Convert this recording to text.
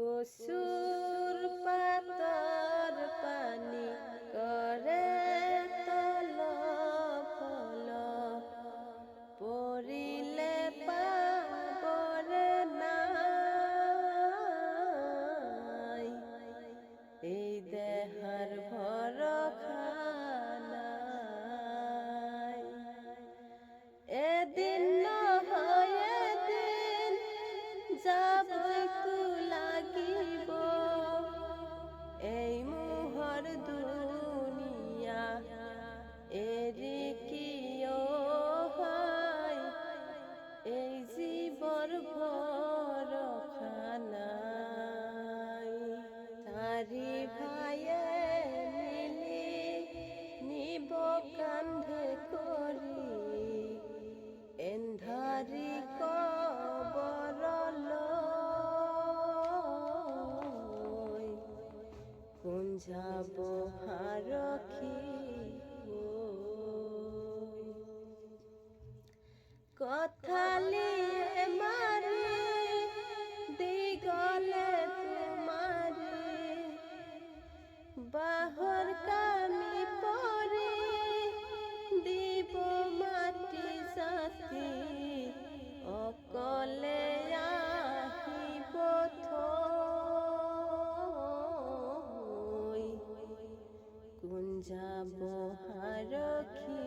কসুর পাতর পানি করে তল ফল। পরিলে পাবরে নাই। এই দেহার ভর খানাই এদিন নহয় এদিন যাবই করি এন্ধারি কবর লয়। কোন যাব হারখি কথালিয়ে মারি দিগলে তোমারে বাহর কামি যাব হারখি